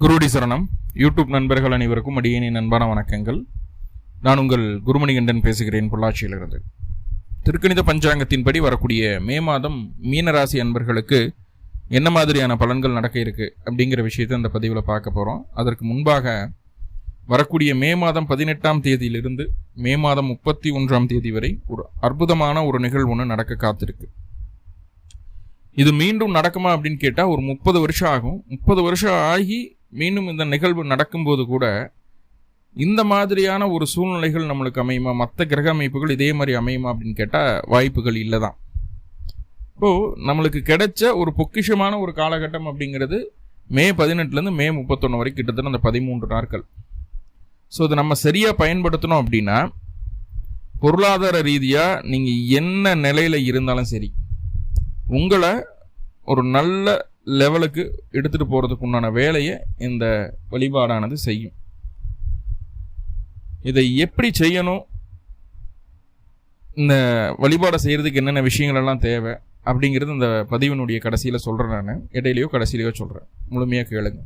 குருடி சரணம். யூடியூப் நண்பர்கள் அனைவருக்கும் அடியேனின் அன்பான வணக்கங்கள். நான் உங்கள் குருமணிகண்டன் பேசுகிறேன் பொள்ளாச்சியிலிருந்து. திருக்கணித பஞ்சாங்கத்தின்படி வரக்கூடிய மே மாதம் மீனராசி அன்பர்களுக்கு என்ன மாதிரியான பலன்கள் நடக்க இருக்கு அப்படிங்கிற விஷயத்தை அந்த பதிவில் பார்க்க போகிறோம் அதற்கு முன்பாக வரக்கூடிய மே மாதம் பதினெட்டாம் தேதியிலிருந்து மே மாதம் முப்பத்தி ஒன்றாம் தேதி வரை ஒரு அற்புதமான ஒரு நிகழ்வு ஒன்று நடக்க காத்திருக்கு. இது மீண்டும் நடக்குமா அப்படின்னு கேட்டால் ஒரு முப்பது வருஷம் ஆகும். முப்பது வருஷம் ஆகி மீண்டும் இந்த நிகழ்வு நடக்கும்போது கூட இந்த மாதிரியான ஒரு சூழ்நிலைகள் நம்மளுக்கு அமையுமா? மற்ற கிரக அமைப்புகள் இதே மாதிரி அமையுமா அப்படின்னு கேட்டால் வாய்ப்புகள் இல்லை தான் இப்போது நம்மளுக்கு கிடைச்ச ஒரு பொக்கிஷமான ஒரு காலகட்டம் அப்படிங்கிறது மே பதினெட்டுலேருந்து மே முப்பத்தொன்று வரைக்கும் கிட்டத்தட்ட அந்த பதிமூன்று நாட்கள். ஸோ அதை நம்ம சரியாக பயன்படுத்தணும் அப்படின்னா பொருளாதார ரீதியாக நீங்கள் என்ன நிலையில் இருந்தாலும் சரி உங்களை ஒரு நல்ல லெவலுக்கு எடுத்துகிட்டு போகிறதுக்கு உண்டான வேலையை இந்த வழிபாடானது செய்யும். இதை எப்படி செய்யணும்? இந்த வழிபாடை செய்கிறதுக்கு என்னென்ன விஷயங்களெல்லாம் தேவை? அப்படிங்கிறது இந்த பதிவினுடைய கடைசியில் சொல்கிறேன் நான். இடையிலையோ கடைசியிலையோ சொல்கிறேன் முழுமையாக கேளுங்க.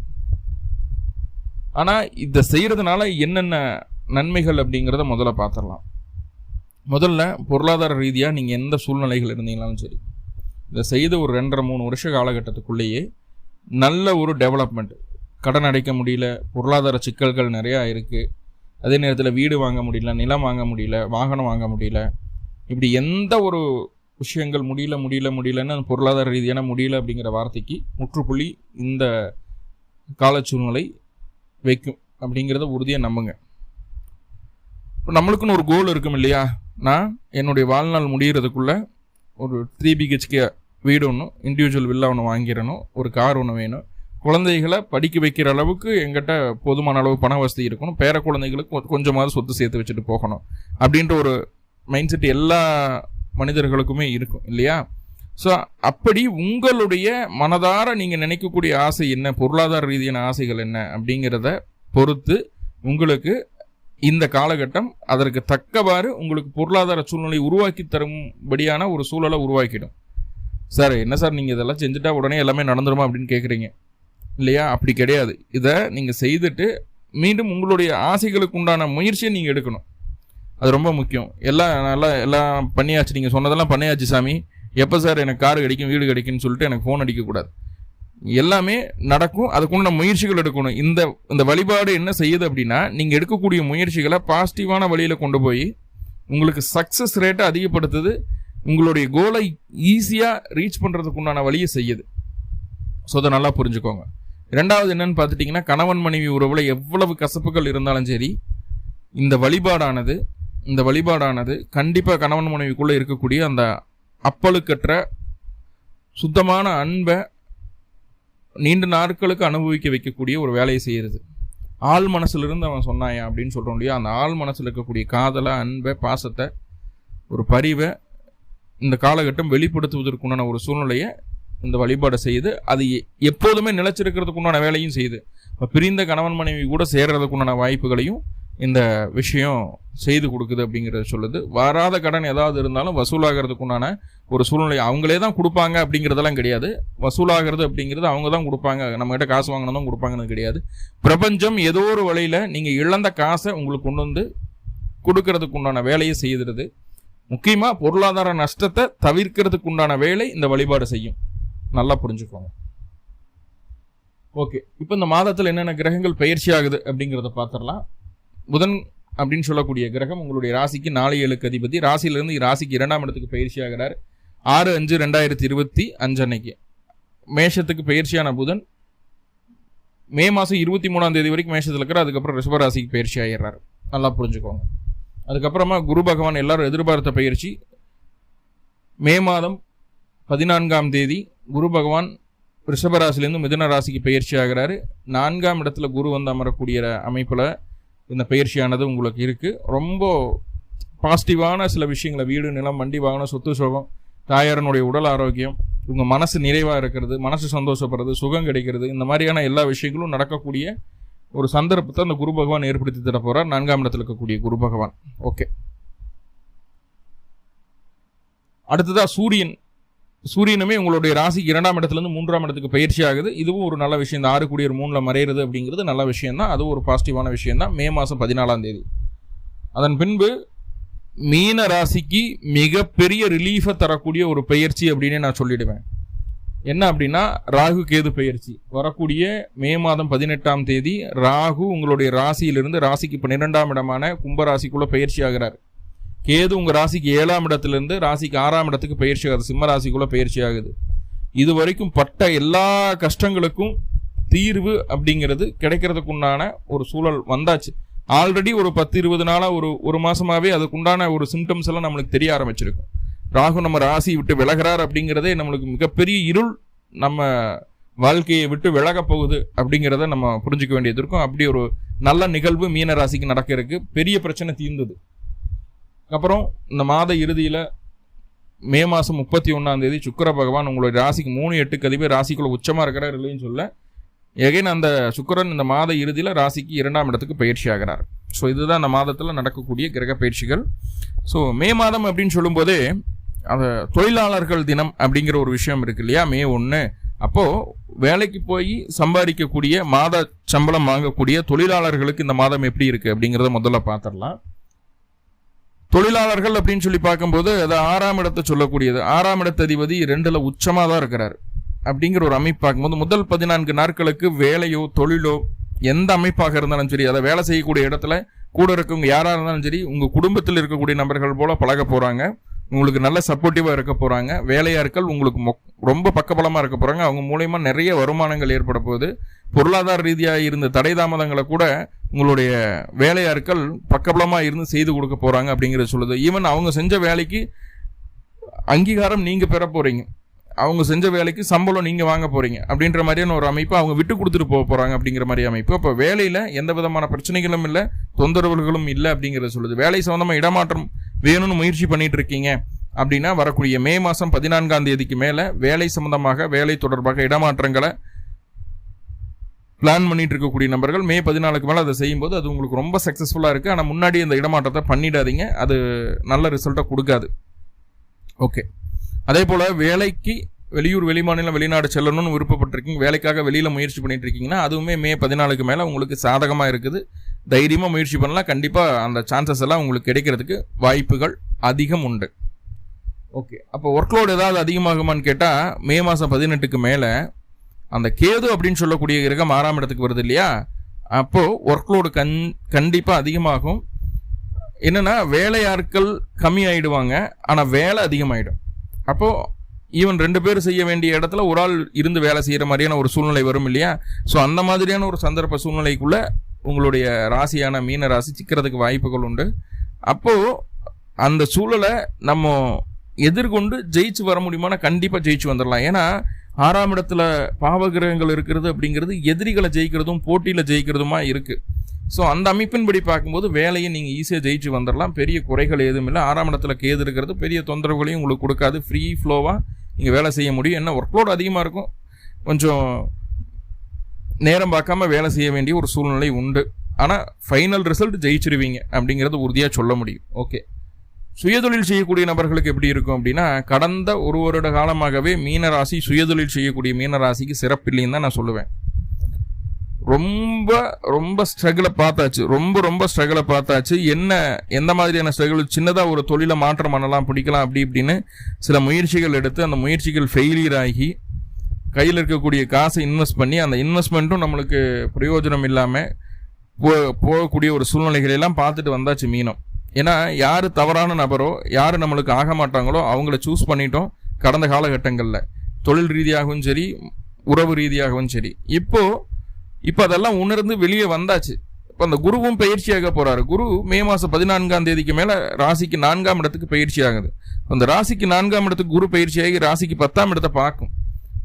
ஆனால் இதை செய்கிறதுனால என்னென்ன நன்மைகள் அப்படிங்கிறத முதல்ல பார்த்துடலாம் முதல்ல பொருளாதார ரீதியாக நீங்கள் எந்த சூழ்நிலைகள் இருந்தீங்களாலும் சரி இதை செய்த ஒரு ரெண்டரை மூணு வருஷ காலகட்டத்துக்குள்ளேயே நல்ல ஒரு டெவலப்மெண்ட் கடன் அடைக்க முடியல பொருளாதார சிக்கல்கள் நிறையா இருக்குது அதே நேரத்தில் வீடு வாங்க முடியல நிலம் வாங்க முடியல வாகனம் வாங்க முடியல. இப்படி எந்த ஒரு விஷயங்கள் முடியல முடியல முடியலன்னு அந்த பொருளாதார ரீதியான முடியல அப்படிங்கிற வார்த்தைக்கு முற்றுப்புள்ளி இந்த கால சூழ்நிலை வைக்கும் அப்படிங்கிறத உறுதியாக நம்புங்க. இப்போ நம்மளுக்குன்னு ஒரு கோல் இருக்கும் இல்லையா? நான் என்னுடைய வாழ்நாள் முடிகிறதுக்குள்ளே ஒரு த்ரீ பிஹெச்கே வீடு ஒன்று இண்டிவிஜுவல் வில்லா ஒன்று வாங்கிடணும் ஒரு கார் ஒன்று வேணும். குழந்தைகளை படிக்க வைக்கிற அளவுக்கு எங்கிட்ட போதுமான அளவு பண வசதி இருக்கணும். பேர குழந்தைகளுக்கு கொஞ்சமாவது சொத்து சேர்த்து வச்சுட்டு போகணும். அப்படின்ற ஒரு மைண்ட் செட் எல்லா மனிதர்களுக்குமே இருக்கும் இல்லையா? ஸோ அப்படி உங்களுடைய மனதார நீங்கள் நினைக்கக்கூடிய ஆசை என்ன? பொருளாதார ரீதியான ஆசைகள் என்ன? அப்படிங்கிறத பொறுத்து உங்களுக்கு இந்த காலகட்டம் அதற்கு தக்கவாறு உங்களுக்கு பொருளாதார சூழ்நிலை உருவாக்கி தரும்படியான ஒரு சூழலை உருவாக்கிடும். சார் என்ன சார் நீங்கள் இதெல்லாம் செஞ்சுட்டா உடனே எல்லாமே நடந்துருமா அப்படின்னு கேட்குறீங்க இல்லையா? அப்படி கிடையாது. இதை நீங்கள் செய்துட்டு மீண்டும் உங்களுடைய ஆசைகளுக்கு உண்டான முயற்சியை நீங்கள் எடுக்கணும். அது ரொம்ப முக்கியம். எல்லாம் நல்லா எல்லாம் பண்ணியாச்சு. நீங்கள் சொன்னதெல்லாம் பண்ணியாச்சு சாமி. எப்போ சார் எனக்கு கார் கிடைக்கும் வீடு கிடைக்கும்னு சொல்லிட்டு எனக்கு ஃபோன் அடிக்கக்கூடாது. எல்லாமே நடக்கும். அதுக்குண்டான முயற்சிகள் எடுக்கணும். இந்த இந்த வழிபாடு என்ன செய்யுது அப்படின்னா நீங்கள் எடுக்கக்கூடிய முயற்சிகளை பாசிட்டிவான வழியில் கொண்டு போய் உங்களுக்கு சக்ஸஸ் ரேட்டை அதிகப்படுத்துது. உங்களுடைய கோலை ஈஸியாக ரீச் பண்ணுறதுக்கு உண்டான வழியை செய்யுது. ஸோ அதை நல்லா புரிஞ்சுக்கோங்க. ரெண்டாவது என்னன்னு பார்த்துட்டிங்கன்னா கணவன் மனைவி உறவில் எவ்வளவு கசப்புகள் இருந்தாலும் சரி இந்த வழிபாடானது இந்த வழிபாடானது கண்டிப்பாக கணவன் மனைவிக்குள்ளே இருக்கக்கூடிய அந்த அப்பழுக்கற்ற சுத்தமான அன்பை நீண்ட நாட்களுக்கு அனுபவிக்க வைக்கக்கூடிய ஒரு வேலையை செய்கிறது ஆள் மனசுலேருந்து அவன் சொன்னாயா அப்படின்னு சொல்கிறோம் இல்லையா? அந்த ஆள் மனசில் இருக்கக்கூடிய காதலை அன்பை பாசத்தை ஒரு பரிவை இந்த காலகட்டம் வெளிப்படுத்துவதற்குண்டான ஒரு சூழ்நிலையை இந்த வழிபாடை செய்து அது எப்போதுமே நிலச்சிருக்கிறதுக்குண்டான வேலையும் செய்யுது இப்போ பிரிந்த கணவன் மனைவி கூட சேர்றதுக்குண்டான வாய்ப்புகளையும் இந்த விஷயம் செய்து கொடுக்குது அப்படிங்கிறத சொல்லுது. வராத கடன் ஏதாவது இருந்தாலும் வசூலாகிறதுக்கு உண்டான ஒரு சூழ்நிலை அவங்களே தான் கொடுப்பாங்க அப்படிங்கிறதெல்லாம் கிடையாது. வசூலாகிறது அப்படிங்கிறது அவங்க தான் கொடுப்பாங்க. நம்மகிட்ட காசு வாங்கினதும் கொடுப்பாங்கன்னு கிடையாது. பிரபஞ்சம் ஏதோ ஒரு வழியில் நீங்கள் இழந்த காசை உங்களுக்கு கொண்டு வந்து கொடுக்கறதுக்கு உண்டான வேலையை செய்திருது முக்கியமாக பொருளாதார நஷ்டத்தை தவிர்க்கிறதுக்கு உண்டான வேலை இந்த வழிபாடு செய்யும். நல்லா புரிஞ்சுக்கோங்க. ஓகே. இப்போ இந்த மாதத்தில் என்னென்ன கிரகங்கள் பயிற்சி ஆகுது அப்படிங்கிறத பார்த்துடலாம். புதன் அப்படின்னு சொல்லக்கூடிய கிரகம் உங்களுடைய ராசிக்கு நாலு ஏழுக்கு அதிபதி. ராசியிலிருந்து ராசிக்கு இரண்டாம் இடத்துக்கு பயிற்சி ஆகிறார் ஆறு அஞ்சு ரெண்டாயிரத்தி இருபத்தி அஞ்சு அன்னைக்கு. மேஷத்துக்கு பயிற்சியான புதன் மே மாதம் இருபத்தி மூணாம் தேதி வரைக்கும் மேஷத்தில் இருக்கிற அதுக்கப்புறம் ரிஷபராசிக்கு பயிற்சி ஆகிடுறாரு நல்லா புரிஞ்சுக்கோங்க. அதுக்கப்புறமா குரு பகவான் எல்லாரும் எதிர்பார்த்த பயிற்சி மே மாதம் பதினான்காம் தேதி குரு பகவான் ரிஷபராசிலேருந்து மிதன ராசிக்கு பயிற்சி ஆகிறாரு. நான்காம் இடத்துல குரு வந்து அமரக்கூடிய அமைப்பில் இந்த பயிற்சியானது உங்களுக்கு இருக்குது ரொம்ப பாசிட்டிவான சில விஷயங்களை வீடு நிலம் வண்டி வாகனம் சொத்து சுகம் தாயாரனுடைய உடல் ஆரோக்கியம் உங்கள் மனசு நிறைவாக இருக்கிறது மனசு சந்தோஷப்படுறது சுகம் கிடைக்கிறது இந்த மாதிரியான எல்லா விஷயங்களும் நடக்கக்கூடிய ஒரு சந்தர்ப்பத்தை அந்த குரு பகவான் ஏற்படுத்தி தர போகிறார் நான்காம் இடத்துல இருக்கக்கூடிய குரு பகவான். ஓகே. அடுத்ததாக சூரியன். சூரியனுமே உங்களுடைய ராசிக்கு இரண்டாம் இடத்துலேருந்து மூன்றாம் இடத்துக்கு பயிற்சி ஆகுது. இதுவும் ஒரு நல்ல விஷயம். தான் ஆறு கூடியர் மூணில் மறையிறது அப்படிங்கிறது நல்ல விஷயம் தான் அதுவும் ஒரு பாசிட்டிவான விஷயம் தான் மே மாதம் பதினாலாம் தேதி. அதன் பின்பு மீன ராசிக்கு மிகப்பெரிய ரிலீஃபை தரக்கூடிய ஒரு பயிற்சி அப்படின்னு நான் சொல்லிடுவேன். என்ன அப்படின்னா ராகு கேது பயிற்சி. வரக்கூடிய மே மாதம் பதினெட்டாம் தேதி ராகு உங்களுடைய ராசியிலிருந்து ராசிக்கு பன்னிரெண்டாம் இடமான கும்பராசிக்குள்ளே பயிற்சி ஆகிறார். கேது உங்கள் ராசிக்கு ஏழாம் இடத்துலேருந்து ராசிக்கு ஆறாம் இடத்துக்கு பயிற்சி ஆகுது. சிம்ம ராசிக்குள்ளே பயிற்சி ஆகுது. இது வரைக்கும் பட்ட எல்லா கஷ்டங்களுக்கும் தீர்வு அப்படிங்கிறது கிடைக்கிறதுக்குண்டான ஒரு சூழல் வந்தாச்சு. ஆல்ரெடி ஒரு பத்து இருபது நாளாக ஒரு ஒரு மாதமாகவே அதுக்குண்டான ஒரு சிம்டம்ஸ் எல்லாம் நம்மளுக்கு தெரிய ஆரம்பிச்சிருக்கும். ராகு நம்ம ராசி விட்டு விலகிறார் அப்படிங்கிறதே நம்மளுக்கு மிகப்பெரிய இருள் நம்ம வாழ்க்கையை விட்டு விலக போகுது அப்படிங்கிறத நம்ம புரிஞ்சுக்க வேண்டியது இருக்கும். அப்படி ஒரு நல்ல நிகழ்வு மீன ராசிக்கு நடக்க இருக்கு. பெரிய பிரச்சனை தீர்ந்தது. அப்புறம் இந்த மாத இறுதியில் மே மாதம் முப்பத்தி ஒன்றாம் தேதி சுக்கர பகவான் உங்களுடைய ராசிக்கு மூணு எட்டுக்கு அதிபர் ராசிக்குள்ள உச்சமாக இருக்கிறார் இல்லைன்னு சொல்ல எகைன் அந்த சுக்கரன் இந்த மாத இறுதியில் ராசிக்கு இரண்டாம் இடத்துக்கு பயிற்சி ஆகிறார். ஸோ இதுதான் அந்த மாதத்தில் நடக்கக்கூடிய கிரக பயிற்சிகள். ஸோ மே மாதம் அப்படின்னு சொல்லும்போது அந்த தொழிலாளர்கள் தினம் அப்படிங்கிற ஒரு விஷயம் இருக்கு இல்லையா? மே ஒன்று அப்போது வேலைக்கு போய் சம்பாதிக்கக்கூடிய மாத சம்பளம் வாங்கக்கூடிய தொழிலாளர்களுக்கு இந்த மாதம் எப்படி இருக்குது அப்படிங்கிறத முதல்ல பார்த்துடலாம். தொழிலாளர்கள் அப்படின்னு சொல்லி பார்க்கும்போது அது ஆறாம் இடத்தை சொல்லக்கூடியது. ஆறாம் இடத்த அதிபதி ரெண்டுல உச்சமாக தான் இருக்கிறார். அப்படிங்கிற ஒரு அமைப்பு பார்க்கும்போது முதல் பதினான்கு நாட்களுக்கு வேலையோ தொழிலோ எந்த அமைப்பாக இருந்தாலும் சரி அதை வேலை செய்யக்கூடிய இடத்துல கூட இருக்கவங்க யாராக இருந்தாலும் சரி உங்கள் குடும்பத்தில் இருக்கக்கூடிய நபர்கள் போல பழக போகிறாங்க உங்களுக்கு நல்ல சப்போர்ட்டிவாக இருக்க போகிறாங்க வேலையாட்கள் உங்களுக்கு மொக் ரொம்ப பக்கபலமாக இருக்க போகிறாங்க அவங்க மூலயமா நிறைய வருமானங்கள் ஏற்பட போகுது. பொருளாதார ரீதியாக இருந்த தடை தாமதங்களை கூட உங்களுடைய வேலையாட்கள் பக்கபலமாக இருந்து செய்து கொடுக்க போகிறாங்க அப்படிங்கிறத சொல்லுது. ஈவன் அவங்க செஞ்ச வேலைக்கு அங்கீகாரம் நீங்கள் பெற போகிறீங்க அவங்க செஞ்ச வேலைக்கு சம்பளம் நீங்கள் வாங்க போகிறீங்க அப்படின்ற மாதிரியான ஒரு அமைப்பு அவங்க விட்டு கொடுத்துட்டு போக போகிறாங்க அப்படிங்கிற மாதிரி அமைப்பு. அப்போ வேலையில் எந்த விதமான பிரச்சனைகளும் இல்லை தொந்தரவுகளும் இல்லை அப்படிங்கிறத சொல்லுது. வேலை சம்மந்தமாக இடமாற்றம் வேணும்னு முயற்சி பண்ணிட்டு இருக்கீங்க அப்படின்னா வரக்கூடிய மே மாதம் பதினான்காம் தேதிக்கு மேலே வேலை சம்மந்தமாக வேலை தொடர்பாக இடமாற்றங்களை பிளான் பண்ணிட்டு இருக்கக்கூடிய நபர்கள் மே பதினாலுக்கு மேலே அதை செய்யும்போது அது உங்களுக்கு ரொம்ப சக்ஸஸ்ஃபுல்லாக இருக்குது ஆனால் முன்னாடி அந்த இடமாற்றத்தை பண்ணிடாதீங்க. அது நல்ல ரிசல்ட்டை கொடுக்காது. ஓகே அதே போல் வேலைக்கு வெளியூர் வெளிமாநிலம் வெளிநாடு செல்லணும்னு விருப்பப்பட்டிருக்கீங்க வேலைக்காக வெளியில் முயற்சி பண்ணிட்டு இருக்கீங்கன்னா அதுவுமே மே பதினாலுக்கு மேலே உங்களுக்கு சாதகமாக இருக்குது. தைரியமாக முயற்சி பண்ணலாம். கண்டிப்பாக அந்த சான்சஸ் எல்லாம் உங்களுக்கு கிடைக்கிறதுக்கு வாய்ப்புகள் அதிகம் உண்டு. ஓகே. அப்போ ஒர்க்லோடு ஏதாவது அதிகமாகுமான்னு கேட்டால் மே மாதம் பதினெட்டுக்கு மேலே அந்த கேது அப்படின்னு சொல்லக்கூடிய கிரகம் ஆறாம் இடத்துக்கு வருது இல்லையா? அப்போது ஒர்க்லோடு கண் கண்டிப்பாக அதிகமாகும். என்னென்னா வேலையாட்கள் கம்மி ஆகிடுவாங்க ஆனால் வேலை அதிகமாகிடும் அப்போது ஈவன் ரெண்டு பேர் செய்ய வேண்டிய இடத்துல ஒரு ஆள் இருந்து வேலை செய்கிற மாதிரியான ஒரு சூழ்நிலை வரும் இல்லையா? ஸோ அந்த மாதிரியான ஒரு சந்தர்ப்ப சூழ்நிலைக்குள்ள உங்களுடைய ராசியான மீன ராசி சிக்கிறதுக்கு வாய்ப்புகள் உண்டு. அப்போது அந்த சூழலை நம்ம எதிர்கொண்டு ஜெயிச்சு வர முடியுமானா கண்டிப்பாக ஜெயிச்சு வந்துடலாம் ஏன்னா ஆறாம் இடத்துல பாவகிரகங்கள் இருக்கிறது அப்படிங்கிறது எதிரிகளை ஜெயிக்கிறதும் போட்டியில் ஜெயிக்கிறதுமா இருக்குது ஸோ அந்த அமைப்பின்படி பார்க்கும்போது வேலையை நீங்கள் ஈஸியாக ஜெயிச்சு வந்துடலாம் பெரிய குறைகள் எதுவும் இல்லை. ஆறாம் இடத்துல கேது இருக்கிறது. பெரிய தொந்தரவுகளையும் உங்களுக்கு கொடுக்காது. ஃப்ரீ ஃப்ளோவாக நீங்கள் வேலை செய்ய முடியும். என்ன ஒர்க்லோடு அதிகமாக இருக்கும். கொஞ்சம் நேரம் பார்க்காம வேலை செய்ய வேண்டிய ஒரு சூழ்நிலை உண்டு. ஆனால் ஃபைனல் ரிசல்ட் ஜெயிச்சிருவீங்க அப்படிங்கிறது உறுதியாக சொல்ல முடியும். ஓகே சுயதொழில் செய்யக்கூடிய நபர்களுக்கு எப்படி இருக்கும் அப்படின்னா கடந்த ஒரு வருட காலமாகவே மீனராசி சுயதொழில் செய்யக்கூடிய மீனராசிக்கு சிறப்பில்லைன்னு தான் நான் சொல்லுவேன். ரொம்ப ரொம்ப ஸ்ட்ரகிளை பார்த்தாச்சு. ரொம்ப ரொம்ப ஸ்ட்ரகிளை பார்த்தாச்சு. என்ன எந்த மாதிரியான ஸ்ட்ரகிள் சின்னதாக ஒரு தொழிலை மாற்றம் பண்ணலாம் பிடிக்கலாம் அப்படி இப்படின்னு சில முயற்சிகள் எடுத்து அந்த முயற்சிகள் ஃபெயிலியர் ஆகி கையில் இருக்கக்கூடிய காசை இன்வெஸ்ட் பண்ணி அந்த இன்வெஸ்ட்மெண்ட்டும் நம்மளுக்கு பிரயோஜனம் இல்லாமல் போ போகக்கூடிய ஒரு சூழ்நிலைகளெல்லாம் பார்த்துட்டு வந்தாச்சு மீனம். ஏன்னா யார் தவறான நபரோ யார் நம்மளுக்கு ஆக மாட்டாங்களோ அவங்கள சூஸ் பண்ணிட்டோம் கடந்த காலகட்டங்களில். தொழில் ரீதியாகவும் சரி உறவு ரீதியாகவும் சரி. இப்போது இப்போ அதெல்லாம் உணர்ந்து வெளியே வந்தாச்சு. இப்போ அந்த குருவும் பயிற்சியாக போகிறாரு குரு மே மாதம் பதினான்காம் தேதிக்கு மேலே ராசிக்கு நான்காம் இடத்துக்கு பயிற்சி ஆகுது அந்த ராசிக்கு நான்காம் இடத்துக்கு குரு பயிற்சியாகி ராசிக்கு பத்தாம் இடத்தை பார்க்கும்.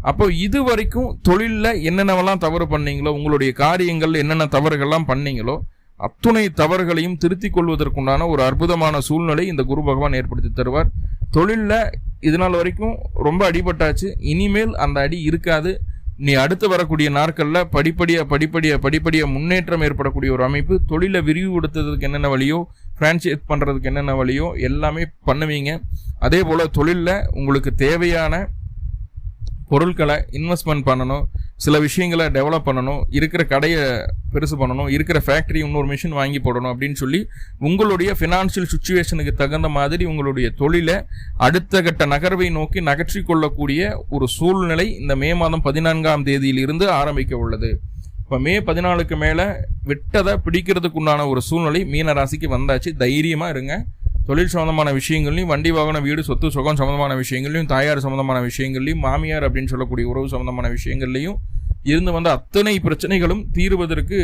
அப்போ இது வரைக்கும் தொழிலில் என்னென்னவெல்லாம் தவறு பண்ணீங்களோ உங்களுடைய காரியங்கள் என்னென்ன தவறுகள்லாம் பண்ணீங்களோ அத்துணை தவறுகளையும் திருத்திக் கொள்வதற்குண்டான ஒரு அற்புதமான சூழ்நிலை இந்த குரு பகவான் ஏற்படுத்தி தருவார். தொழிலில் இது நாள் வரைக்கும் ரொம்ப அடிபட்டாச்சு. இனிமேல் அந்த அடி இருக்காது. நீ அடுத்து வரக்கூடிய நாட்களில் படிப்படியா படிப்படியா படிப்படியா முன்னேற்றம் ஏற்படக்கூடிய ஒரு அமைப்பு. தொழிலை விரிவுபடுத்துறதுக்கு என்னென்ன வழியோ ஃப்ரான்ச்சைஸ் பண்ணுறதுக்கு என்னென்ன வழியோ எல்லாமே பண்ணுவீங்க. அதே போல் தொழிலில் உங்களுக்கு தேவையான பொருட்களை இன்வெஸ்ட்மெண்ட் பண்ணணும் சில விஷயங்களை டெவலப் பண்ணணும் இருக்கிற கடையை பெருசு பண்ணணும் இருக்கிற ஃபேக்ட்ரி இன்னொரு மிஷின் வாங்கி போடணும் அப்படின்னு சொல்லி உங்களுடைய ஃபினான்ஷியல் சுச்சுவேஷனுக்கு தகுந்த மாதிரி உங்களுடைய தொழிலை அடுத்த கட்ட நகர்வை நோக்கி நகற்றி கொள்ளக்கூடிய ஒரு சூழ்நிலை இந்த மே மாதம் பதினான்காம் தேதியிலிருந்து ஆரம்பிக்க உள்ளது. இப்போ மே பதினாலுக்கு மேலே விட்டதை பிடிக்கிறதுக்கு உண்டான ஒரு சூழ்நிலை மீன ராசிக்கு வந்தாச்சு. தைரியமாக இருங்க. தொழில் சம்மந்தமான விஷயங்கள்லையும் வண்டி வாகன வீடு சொத்து சுகம் சம்மந்தமான விஷயங்கள்லையும் தாயார் சம்மந்தமான விஷயங்கள்லையும் மாமியார் அப்படின்னு சொல்லக்கூடிய உறவு சம்மந்தமான விஷயங்கள்லையும் இருந்து வந்த அத்தனை பிரச்சனைகளும் தீருவதற்கு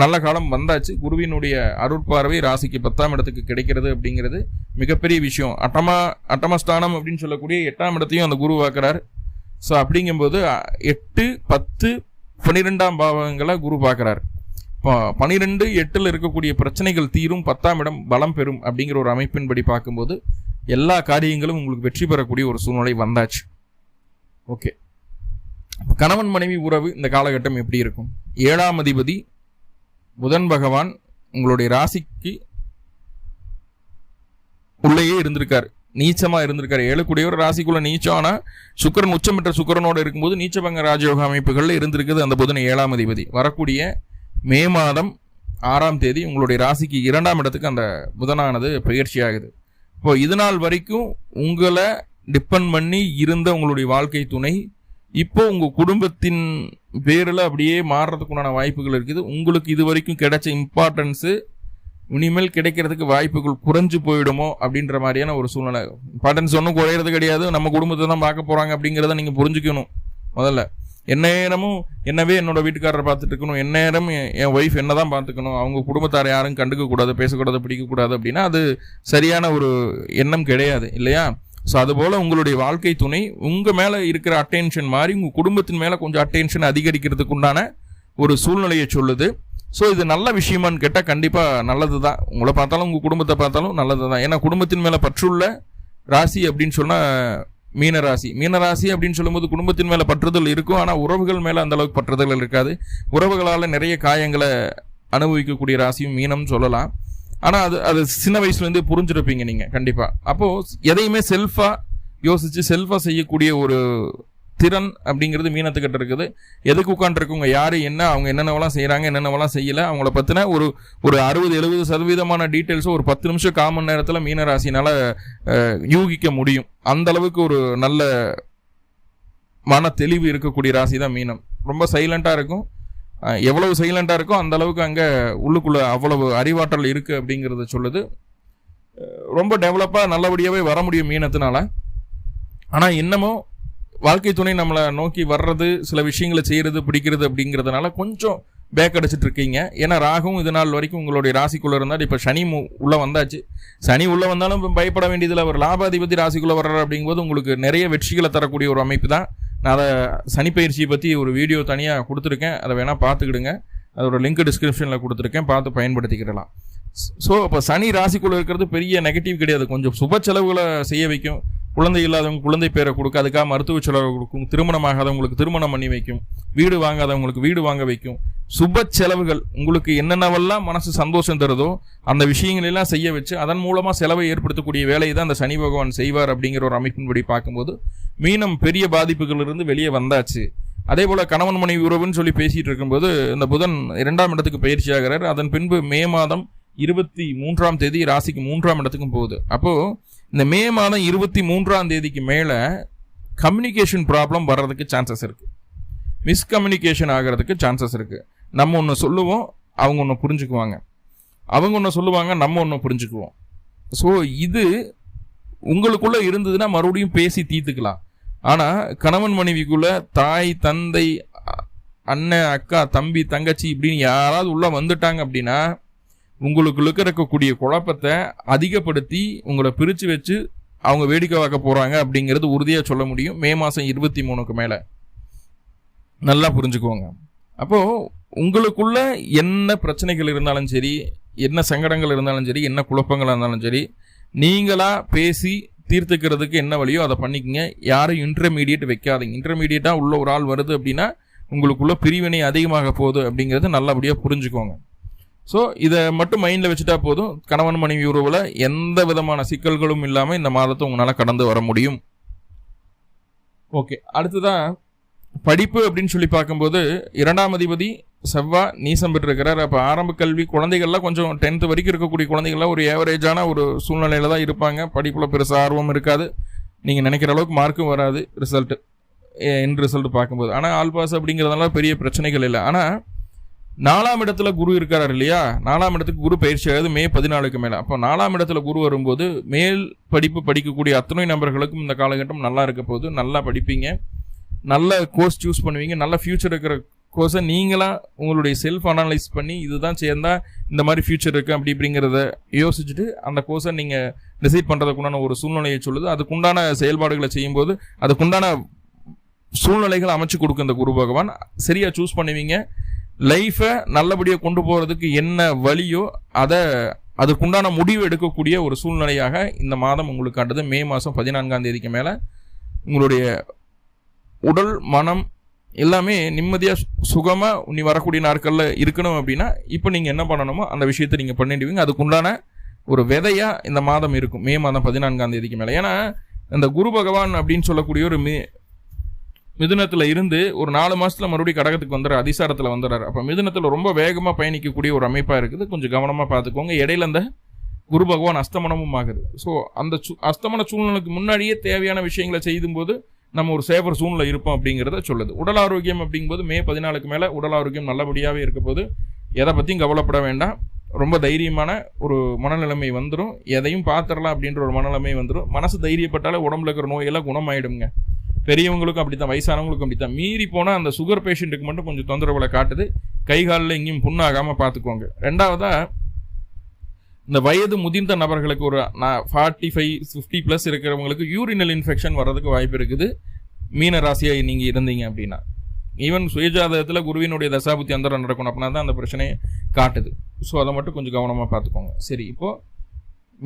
நல்ல காலம் வந்தாச்சு. குருவினுடைய அருட்பார்வை ராசிக்கு பத்தாம் இடத்துக்கு கிடைக்கிறது அப்படிங்கிறது மிகப்பெரிய விஷயம். அட்டமா அட்டமஸ்தானம் அப்படின்னு சொல்லக்கூடிய எட்டாம் இடத்தையும் அந்த குரு பார்க்குறாரு. ஸோ அப்படிங்கும்போது எட்டு பத்து பன்னிரெண்டாம் பாவங்களை குரு பார்க்குறாரு. பனிரெண்டு எட்டில் இருக்கக்கூடிய பிரச்சனைகள் தீரும் பத்தாம் இடம் பலம் பெறும் அப்படிங்கிற ஒரு அமைப்பின்படி பார்க்கும்போது எல்லா காரியங்களும் உங்களுக்கு வெற்றி பெறக்கூடிய ஒரு சூழ்நிலை வந்தாச்சு. ஓகே. கணவன் மனைவி உறவு இந்த காலகட்டம் எப்படி இருக்கும்? ஏழாம் அதிபதி புதன் பகவான் உங்களுடைய ராசிக்கு உள்ளேயே இருந்திருக்காரு. நீச்சமா இருந்திருக்காரு. ஏழுக்குடையவர் ராசிக்குள்ள நீச்சம் ஆனா சுக்கரன் உச்சமிட்ட சுக்கரனோட இருக்கும்போது நீச்சபங்க ராஜயோக அமைப்புகள்ல இருந்திருக்குது அந்த புதன் ஏழாம் அதிபதி. வரக்கூடிய மே மாதம் ஆறாம் தேதி உங்களுடைய ராசிக்கு இரண்டாம் இடத்துக்கு அந்த புதனானது பயிற்சி ஆகுது. இப்போ இது நாள் வரைக்கும் உங்களை டிபெண்ட் பண்ணி இருந்த உங்களுடைய வாழ்க்கை துணை இப்போ உங்கள் குடும்பத்தின் பேரில் அப்படியே மாறுறதுக்குண்டான வாய்ப்புகள் இருக்குது. உங்களுக்கு இது வரைக்கும் கிடைச்ச இம்பார்ட்டன்ஸு இனிமேல் கிடைக்கிறதுக்கு வாய்ப்புகள் குறைஞ்சு போயிடுமோ அப்படின்ற மாதிரியான ஒரு சூழ்நிலை. இம்பார்ட்டன்ஸ் ஒன்றும் குறையிறது கிடையாது. நம்ம குடும்பத்தை தான் பார்க்க போகிறாங்க அப்படிங்கிறத நீங்கள் புரிஞ்சுக்கணும் முதல்ல. எந்நேரமும் என்னவே என்னோட வீட்டுக்காரரை பார்த்துட்டு இருக்கணும். எந்நேரம் என் ஒய்ஃப் என்ன தான் பார்த்துக்கணும். அவங்க குடும்பத்தார் யாரும் கண்டுக்க கூடாது பேசக்கூடாது பிடிக்கக்கூடாது அப்படின்னா அது சரியான ஒரு எண்ணம் கிடையாது இல்லையா? ஸோ அதுபோல் உங்களுடைய வாழ்க்கை துணை உங்கள் மேலே இருக்கிற அட்டென்ஷன் மாதிரி உங்கள் குடும்பத்தின் மேலே கொஞ்சம் அட்டென்ஷன் அதிகரிக்கிறதுக்கு உண்டான ஒரு சூழ்நிலையை சொல்லுது. ஸோ இது நல்ல விஷயமான்னு கேட்டால் கண்டிப்பாக நல்லது தான் உங்களை பார்த்தாலும் உங்கள் குடும்பத்தை பார்த்தாலும் நல்லது தான் ஏன்னா குடும்பத்தின் மேலே பற்றுள்ள ராசி அப்படின்னு சொன்னால் மீனராசி. மீனராசி அப்படின்னு சொல்லும்போது குடும்பத்தின் மேலே பற்றுதல் இருக்கும். ஆனால் உறவுகள் மேலே அந்த அளவுக்கு பற்றுதல் இருக்காது. உறவுகளால் நிறைய காயங்களை அனுபவிக்கக்கூடிய ராசியும் மீனம்னு சொல்லலாம். ஆனால் அது அது சின்ன வயசுலேருந்தே புரிஞ்சிருப்பீங்க நீங்கள் கண்டிப்பாக அப்போது எதையுமே செல்ஃபாக யோசித்து செல்ஃபாக செய்யக்கூடிய ஒரு திறன் அப்படிங்கிறது மீனத்துக்கிட்ட இருக்குது. எதுக்கு உட்காந்துருக்குங்க யார் என்ன அவங்க என்னென்னவெல்லாம் செய்கிறாங்க என்னென்னவெல்லாம் செய்யலை? அவங்கள பற்றின ஒரு ஒரு அறுபது எழுபது சதவீதமான டீட்டெயில்ஸும் ஒரு பத்து நிமிஷம் காமன் நேரத்தில் மீன ராசினால் யூகிக்க முடியும். அந்த அளவுக்கு ஒரு நல்ல மன தெளிவு இருக்கக்கூடிய ராசி தான் மீனம். ரொம்ப சைலண்ட்டாக இருக்கும். எவ்வளவு சைலண்ட்டாக இருக்கோ அந்த அளவுக்கு அங்கே உள்ளுக்குள்ளே அவ்வளவு அறிவாற்றல் இருக்குது அப்படிங்கிறத சொல்லுது. ரொம்ப டெவலப்பாக நல்லபடியாகவே வர முடியும் மீனத்தினால. ஆனால் இன்னமும் வாழ்க்கை துணை நம்மளை நோக்கி வர்றது சில விஷயங்களை செய்கிறது பிடிக்கிறது அப்படிங்கிறதுனால கொஞ்சம் பேக் அடிச்சிட்டு இருக்கீங்க. ஏன்னா ராகும் இது நாள் வரைக்கும் உங்களுடைய ராசிக்குள்ளே இருந்தால் இப்போ சனி மு- உள்ள வந்தாச்சு. சனி உள்ள வந்தாலும் பயப்பட வேண்டியதில் ஒரு லாபாதிபதி ராசிக்குள்ளே வர்றாரு அப்படிங்கும்போது உங்களுக்கு நிறைய வெற்றிகளை தரக்கூடிய ஒரு அமைப்பு தான். நான் அதை சனிப்பயிற்சியை பற்றி ஒரு வீடியோ தனியாக கொடுத்துருக்கேன். அதை வேணால் பார்த்துக்கிடுங்க. அதோட லிங்க் டிஸ்கிரிப்ஷனில் கொடுத்துருக்கேன். பார்த்து பயன்படுத்திக்கிடலாம். ஸோ அப்போ சனி ராசிக்குள்ளே இருக்கிறது பெரிய நெகட்டிவ் கிடையாது. கொஞ்சம் சுப செலவுகளை செய்ய வைக்கும். குழந்தை இல்லாதவங்க குழந்தை பேரை கொடுக்க அதுக்காக மருத்துவ செலவு கொடுக்கும் திருமணம் ஆகாதவங்களுக்கு திருமணம் பண்ணி வைக்கும் வீடு வாங்காதவங்களுக்கு வீடு வாங்க வைக்கும். சுப செலவுகள் உங்களுக்கு என்னென்னவெல்லாம் மனசு சந்தோஷம் தருதோ அந்த விஷயங்களெல்லாம் செய்ய வச்சு அதன் மூலமாக செலவை ஏற்படுத்தக்கூடிய வேலையை தான் அந்த சனி பகவான் செய்வார் அப்படிங்கிற ஒரு அமைப்பின்படி பார்க்கும்போது மீனம் பெரிய பாதிப்புகளிலிருந்து வெளியே வந்தாச்சு. அதே போல் கணவன் மனைவி உறவுன்னு சொல்லி பேசிகிட்டு இருக்கும்போது இந்த புதன் இரண்டாம் இடத்துக்கு பயிற்சி ஆகிறார். அதன் பின்பு மே மாதம் இருபத்தி மூன்றாம் தேதி ராசிக்கு மூன்றாம் இடத்துக்கும் போகுது. அப்போது இந்த மே மாதம் இருபத்தி மூன்றாம் தேதிக்கு மேலே கம்யூனிகேஷன் ப்ராப்ளம் வர்றதுக்கு சான்சஸ் இருக்குது மிஸ்கம்யூனிகேஷன் ஆகிறதுக்கு சான்சஸ் இருக்குது நம்ம ஒன்று சொல்லுவோம் அவங்க ஒன்று புரிஞ்சுக்குவாங்க. அவங்க ஒன்று சொல்லுவாங்க நம்ம ஒன்று புரிஞ்சுக்குவோம். ஸோ இது உங்களுக்குள்ளே இருந்ததுன்னா மறுபடியும் பேசி தீர்த்துக்கலாம். ஆனால் கணவன் மனைவிக்குள்ளே தாய் தந்தை அண்ணன் அக்கா தம்பி தங்கச்சி இப்படின்னு யாராவது உள்ளே வந்துட்டாங்க அப்படின்னா உங்களுக்குள்ள இருக்கக்கூடிய குழப்பத்தை அதிகப்படுத்தி உங்களை பிரித்து வச்சு அவங்க வேடிக்கை பார்க்க போகிறாங்க அப்படிங்கிறது உறுதியாக சொல்ல முடியும். மே மாதம் இருபத்தி மூணுக்கு மேலே. நல்லா புரிஞ்சுக்குவாங்க அப்போது உங்களுக்குள்ள என்ன பிரச்சனைகள் இருந்தாலும் சரி என்ன சங்கடங்கள் இருந்தாலும் சரி என்ன குழப்பங்களாக இருந்தாலும் சரி நீங்களாக பேசி தீர்த்துக்கிறதுக்கு என்ன வழியோ அதை பண்ணிக்கங்க. யாரும் இன்டர்மீடியட் வைக்காதீங்க. இன்டர்மீடியட்டாக உள்ள ஒரு ஆள் வருது அப்படின்னா உங்களுக்குள்ள பிரிவினை அதிகமாக போகுது அப்படிங்கிறத நல்லபடியாக புரிஞ்சுக்கோங்க. ஸோ இதை மட்டும் மைண்டில் வச்சுட்டா போதும். கணவன் மனைவி உறவில் எந்த விதமான சிக்கல்களும் இல்லாமல் இந்த மாதத்தை உங்களால் கடந்து வர முடியும். ஓகே அடுத்ததான் படிப்பு அப்படின்னு சொல்லி பார்க்கும்போது இரண்டாம் அதிபதி செவ்வா நீசம் பெற்றிருக்கிறார். அப்போ ஆரம்ப கல்வி குழந்தைகள்லாம் கொஞ்சம் டென்த்து வரைக்கும் இருக்கக்கூடிய குழந்தைகள்லாம் ஒரு ஏவரேஜான ஒரு சூழ்நிலையில் தான் இருப்பாங்க. படிப்பில் பெருசாக ஆர்வம் இருக்காது. நீங்கள் நினைக்கிற அளவுக்கு மார்க்கும் வராது. ரிசல்ட்டு என் ரிசல்ட் பார்க்கும்போது. ஆனால் ஆல்பாஸ் அப்படிங்கிறதுனால பெரிய பிரச்சனைகள் இல்லை. ஆனால் நாலாம் இடத்துல குரு இருக்கிறார் இல்லையா? நாலாம் இடத்துக்கு குரு பயிற்சி ஆகுது மே பதினாலுக்கு மேலே. அப்போ நாலாம் இடத்துல குரு வரும்போது மேல் படிப்பு படிக்கக்கூடிய அத்தனை நபர்களுக்கும் இந்த காலகட்டம் நல்லா இருக்க போது நல்லா படிப்பீங்க. நல்ல கோர்ஸ் சூஸ் பண்ணுவீங்க. நல்ல ஃபியூச்சர் இருக்கிற கோர்ஸை நீங்களாக உங்களுடைய செல்ஃப் அனலைஸ் பண்ணி இதுதான் சேர்ந்தா இந்த மாதிரி ஃபியூச்சர் இருக்குது அப்படி இப்படிங்கிறத யோசிச்சுட்டு அந்த கோர்ஸை நீங்கள் டிசைட் பண்ணுறதுக்குண்டான ஒரு சூழ்நிலையை சொல்லுது. அதுக்குண்டான செயல்பாடுகளை செய்யும்போது அதுக்குண்டான சூழ்நிலைகளை அமைச்சு கொடுக்கும் இந்த குரு பகவான். சரியாக சூஸ் பண்ணுவீங்க. லைஃபை நல்லபடியாக கொண்டு போகிறதுக்கு என்ன வழியோ அதை அதுக்குண்டான முடிவு எடுக்கக்கூடிய ஒரு சூழ்நிலையாக இந்த மாதம் உங்களுக்கு காட்டுது. மே மாதம் பதினான்காம் தேதிக்கு மேலே உங்களுடைய உடல் மனம் எல்லாமே நிம்மதியாக சுகமாக நீ வரக்கூடிய நாட்களில் இருக்கணும் அப்படின்னா இப்போ நீங்கள் என்ன பண்ணணுமோ அந்த விஷயத்தை நீங்கள் பண்ணிடுவீங்க அதுக்குண்டான ஒரு விதையாக இந்த மாதம் இருக்கும். மே மாதம் பதினான்காம் தேதிக்கு மேலே. ஏன்னா இந்த குரு பகவான் அப்படின்னு சொல்லக்கூடிய ஒரு மே மிதுனத்தில் இருந்து ஒரு நாலு மாதத்தில் மறுபடியும் கடகத்துக்கு வந்துடுற அதிசாரத்தில் வந்துடுறாரு. அப்போ மிதுனத்தில் ரொம்ப வேகமாக பயணிக்கக்கூடிய ஒரு அமைப்பாக இருக்குது. கொஞ்சம் கவனமாக பார்த்துக்கோங்க. இடையில அந்த குரு பகவான் அஸ்தமனமும் ஆகுது. ஸோ அந்த அஸ்தமன சூழ்நிலைக்கு முன்னாடியே தேவையான விஷயங்களை செய்யும்போது நம்ம ஒரு சேஃபர் சூழ்நிலை இருப்போம் அப்படிங்கிறத சொல்லுது. உடல் ஆரோக்கியம் அப்படிங்கும்போது மே பதினாலுக்கு மேலே உடல் ஆரோக்கியம் நல்லபடியாகவே இருக்க போது எதை பற்றியும் கவலைப்பட வேண்டாம். ரொம்ப தைரியமான ஒரு மனநிலைமை வந்துடும் எதையும் பார்த்துடலாம் அப்படின்ற ஒரு மனநிலைமை வந்துடும் மனசு தைரியப்பட்டாலே உடம்புல இருக்கிற நோயெல்லாம் குணமாயிடுங்க பெரியவங்களுக்கும் அப்படி தான் வயசானவங்களுக்கும் அப்படி தான் மீறி போனால் அந்த சுகர் பேஷண்ட்டுக்கு மட்டும் கொஞ்சம் தொந்தரவுகளை காட்டுது. கை காலில் எங்கேயும் புண்ணாகாமல் பார்த்துக்கோங்க ரெண்டாவதாக இந்த வயது முதிர்ந்த நபர்களுக்கு ஒரு ஃபார்ட்டி ஃபைவ் ஃபிஃப்டி ப்ளஸ் இருக்கிறவங்களுக்கு யூரினல் இன்ஃபெக்ஷன் வர்றதுக்கு வாய்ப்பு இருக்குது. மீன ராசியாக நீங்கள் இருந்தீங்க அப்படின்னா. ஈவன் சுயஜாதகத்தில் குருவினுடைய தசாபுத்தி அந்தரம் நடக்கணும் அப்படின்னா தான் அந்த பிரச்சனையை காட்டுது. ஸோ அதை மட்டும் கொஞ்சம் கவனமாக பார்த்துக்கோங்க. சரி இப்போது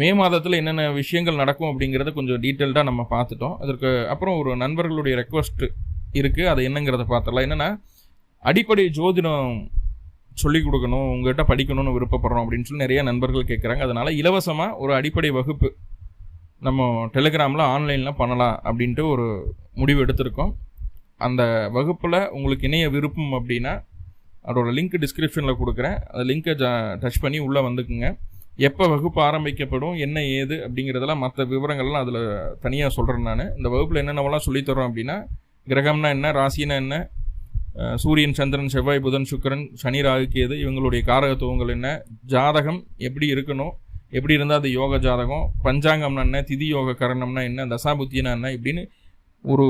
மே மாதத்தில் என்னென்ன விஷயங்கள் நடக்கும் அப்படிங்கிறத கொஞ்சம் டீட்டெயில்டாக நம்ம பார்த்துட்டோம். அதற்கு அப்புறம் ஒரு நண்பர்களுடைய ரெக்வஸ்ட் இருக்குது அது என்னங்கிறத பார்த்துடலாம். என்னென்னா அடிப்படை ஜோதிடம் சொல்லிக் கொடுக்கணும் உங்கள்கிட்ட படிக்கணும்னு விருப்பப்படுறோம் அப்படின்னு சொல்லி நிறைய நண்பர்கள் கேட்குறாங்க அதனால் இலவசமாக ஒரு அடிப்படை வகுப்பு நம்ம டெலிகிராமில் ஆன்லைனில் பண்ணலாம் அப்படின்ட்டு ஒரு முடிவு எடுத்திருக்கோம். அந்த வகுப்பில் உங்களுக்கு இணைய விருப்பம் அப்படின்னா அதோட லிங்க் டிஸ்கிரிப்ஷனில் கொடுக்குறேன். அந்த லிங்க்கை டச் பண்ணி உள்ளே வந்துக்குங்க. எப்போ வகுப்பு ஆரம்பிக்கப்படும் என்ன ஏது அப்படிங்கிறதெல்லாம் மற்ற விவரங்கள்லாம் அதில் தனியாக சொல்கிறேன் நான். இந்த வகுப்பில் என்னென்னவெல்லாம் சொல்லித்தரோம் அப்படின்னா கிரகம்னா என்ன ராசினா என்ன சூரியன் சந்திரன் செவ்வாய் புதன் சுக்கரன் சனி ராகு இவங்களுடைய காரகத்துவங்கள் என்ன ஜாதகம் எப்படி இருக்கணும் எப்படி இருந்தால் அது யோக ஜாதகம் பஞ்சாங்கம்னா என்ன திதி யோக கரணம்னா என்ன தசாபுத்தினா என்ன இப்படின்னு ஒரு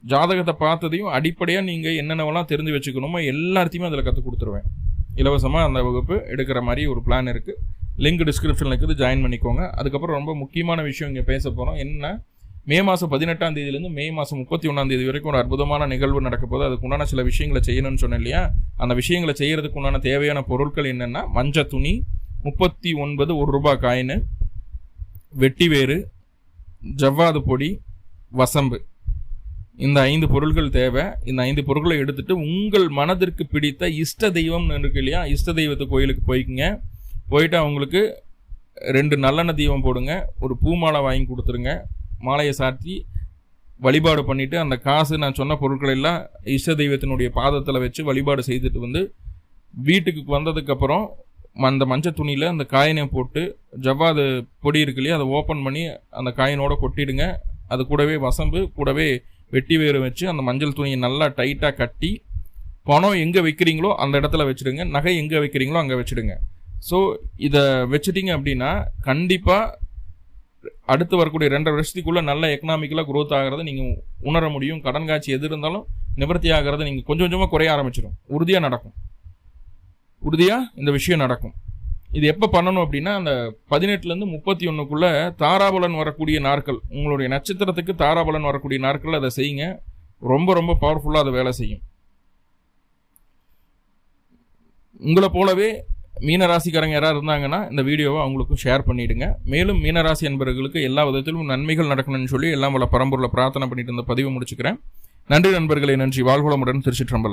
ஜாதகத்தை பார்த்ததையும் அடிப்படையாக நீங்கள் என்னென்னவெல்லாம் தெரிஞ்சு வச்சுக்கணுமோ எல்லாத்தையுமே அதில் கற்றுக் கொடுத்துருவேன். இலவசமாக அந்த வகுப்பு எடுக்கிற மாதிரி ஒரு பிளான் இருக்குது லிங்க் டிஸ்கிரிப்ஷனில் இருக்குது. ஜாயின் பண்ணிக்கோங்க. அதுக்கப்புறம் ரொம்ப முக்கியமான விஷயம் இங்கே பேச போகிறோம் என்ன? மே மாதம் பதினெட்டாம் தேதியிலேருந்து மே மாதம் முப்பத்தி ஒன்றாம் தேதி வரைக்கும் ஒரு அற்புதமான நிகழ்வு நடக்க போது அதுக்கு உண்டான சில விஷயங்களை செய்யணும்னு சொன்னேன் இல்லையா? அந்த விஷயங்களை செய்கிறதுக்கு உண்டான தேவையான பொருட்கள் என்னென்னா மஞ்சள் துணி முப்பத்தி ஒன்பது ஒரு ரூபாய் காயின் வெட்டி வேறு ஜவ்வாது பொடி வசம்பு. இந்த ஐந்து பொருட்கள் தேவை. இந்த ஐந்து பொருட்களை எடுத்துட்டு உங்கள் மனதிற்கு பிடித்த இஷ்ட தெய்வம்னு இருக்கு இல்லையா? இஷ்ட தெய்வத்து கோயிலுக்கு போய்க்குங்க. போயிட்டு அவங்களுக்கு ரெண்டு நல்லெண்ணெய் தீபம் போடுங்க ஒரு பூமாலை வாங்கி கொடுத்துருங்க. மாலையை சாற்றி வழிபாடு பண்ணிவிட்டு அந்த காசு நான் சொன்ன பொருட்கள் எல்லாம் இஷ்ட தெய்வத்தினுடைய பாதத்தில் வச்சு வழிபாடு செய்துட்டு வந்து வீட்டுக்கு வந்ததுக்கப்புறம் அந்த மஞ்சள் துணியில் அந்த காயினை போட்டு ஜவ்வாது பொடி இருக்கு இல்லையா அதை ஓப்பன் பண்ணி அந்த காயினோட கொட்டிடுங்க. அது கூடவே வசம்பு கூடவே வெட்டி வேறு வச்சு அந்த மஞ்சள் துணியை நல்லா டைட்டாக கட்டி பணம் எங்கே வைக்கிறீங்களோ அந்த இடத்துல வச்சுடுங்க. நகை எங்கே வைக்கிறீங்களோ அங்கே வச்சுடுங்க. ஸோ இதை வச்சுட்டிங்க அப்படின்னா கண்டிப்பாக அடுத்து வரக்கூடிய ரெண்டரை வருஷத்துக்குள்ளே நல்ல எக்கனாமிக்கலாக குரோத் ஆகிறத நீங்கள் உணர முடியும். கடன் காட்சி எது இருந்தாலும் நிவர்த்தி ஆகிறத நீங்கள் கொஞ்சம் கொஞ்சமாக குறைய ஆரம்பிச்சிடும் உறுதியாக நடக்கும். உறுதியாக இந்த விஷயம் நடக்கும். இது எப்போ பண்ணணும் அப்படின்னா அந்த பதினெட்டுலேருந்து முப்பத்தி ஒன்றுக்குள்ளே தாராபலன் வரக்கூடிய நாட்கள் உங்களுடைய நட்சத்திரத்துக்கு தாராபலன் வரக்கூடிய நாட்கள் அதை செய்யுங்க. ரொம்ப ரொம்ப பவர்ஃபுல்லாக அதை வேலை செய்யும். உங்களை போலவே மீனராசிக்காரங்க யாராவது இருந்தாங்கன்னா இந்த வீடியோவை அவங்களுக்கும் ஷேர் பண்ணிவிடுங்க மேலும் மீனராசி என்பவர்களுக்கு எல்லா விதத்திலும் நன்மைகள் நடக்கணும்னு சொல்லி எல்லாம் வள பரம்பூரில் பிரார்த்தனை பண்ணிட்டு இருந்த பதிவு முடிச்சுக்கிறேன். நன்றி நண்பர்களே நன்றி. வாழ்வளமுடன் திருச்சிற்றம்பலம்.